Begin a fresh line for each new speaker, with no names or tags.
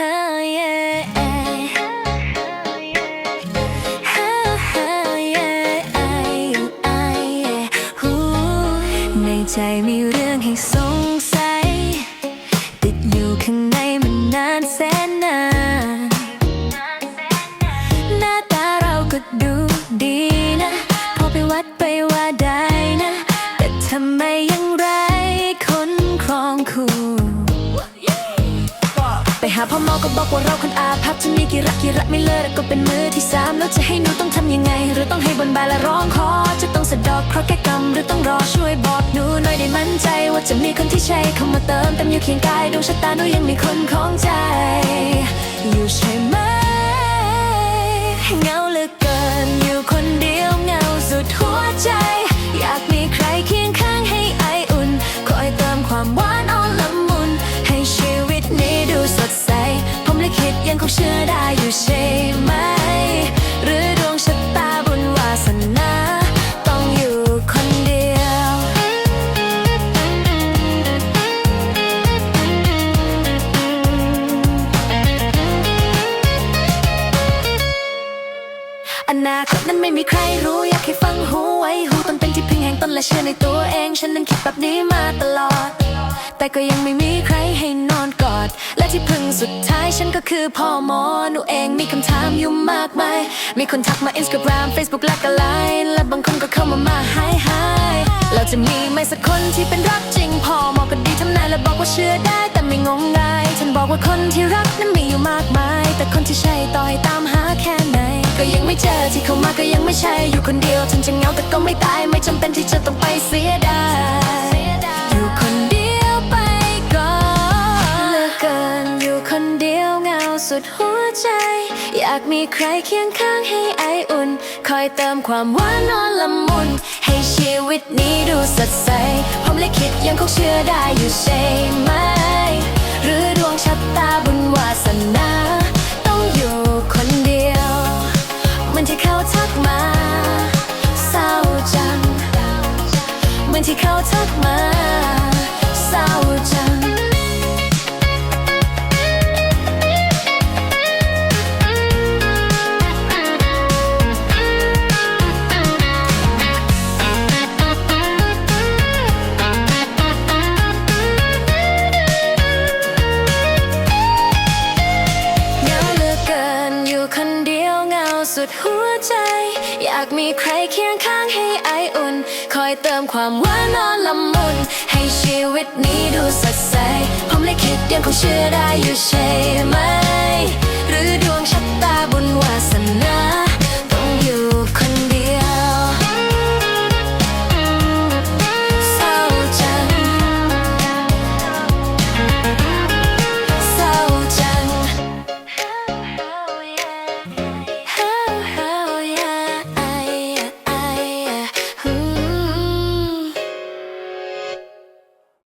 ในใจมีเรื่องให้สงาพ่อหมอก็บอกว่าเราคนอาภัพจะมีกี่รักกี่รักไม่เลิกก็เป็นมือที่สามแล้วจะให้หนูต้องทำยังไง หรือต้องให้บนบานและร้องขอ จะต้องสะดอกเคราะห์แก้กรรมหรือต้องรอช่วยบอกหนูหน่อยได้มั่นใจ ว่าจะมีคนที่ใช่เข้ามาเติมเต็มอยู่เคียงกายดวงชะตาหนูยังมีคนของใจ อยู่ใช่ไหม อนาคตนั้นไม่มีใครรู้อยากให้ฟังหูไว้หูตนเป็นที่พึ่งแห่งตนและเชื่อในตัวเอง ฉันนั้นคิดแบบนี้มาตลอด แต่ก็ยังไม่มีใครให้นอนกอด และที่พึ่งสุดท้ายฉันก็คือพ่อหมอหนูเองมีคำถามอยู่มากมาย มีคนทักมา Instagram Facebook และก็ไลน์และบางคนก็เข้ามามาหายหายเราจะมีไหมสักคนที่เป็นรักจริงพ่อหมอก็ดีทำนายและบอกว่าเชื่อได้แต่ไม่งมงายฉันบอกว่าคนที่รักนั้นมีอยู่มากมาย แต่คนที่ใช่ต่อให้ตามหาแค่ไหน ก็ยังไม่เจอที่เข้ามาก็ยังไม่ใช่อยู่คนเดียวถึงจะเหงาแต่ก็ไม่ตายไม่จำเป็นที่จะต้องไปเสียดายอยู่คนเดียวไปก่อนเลือเกินอยู่คนเดียวเหงาสุดหัวใจ อยากมีใครเคียงข้างให้ไออุ่น คอยเติมความหวานนอนละมุน ให้ชีวิตนี้ดูสดใส ผมเลยคิดยังคงเชื่อได้อยู่ใช่ไหม หรือดวงชะตาบุญวาสนา สุดหัวใจ อยากมีใครเคียงข้างให้ไออุ่น คอยเติมความหวานนอนละมุน ให้ชีวิตนี้ดูสดใส ผมเลยคิดยังคงเชื่อได้อยู่ใช่ไหม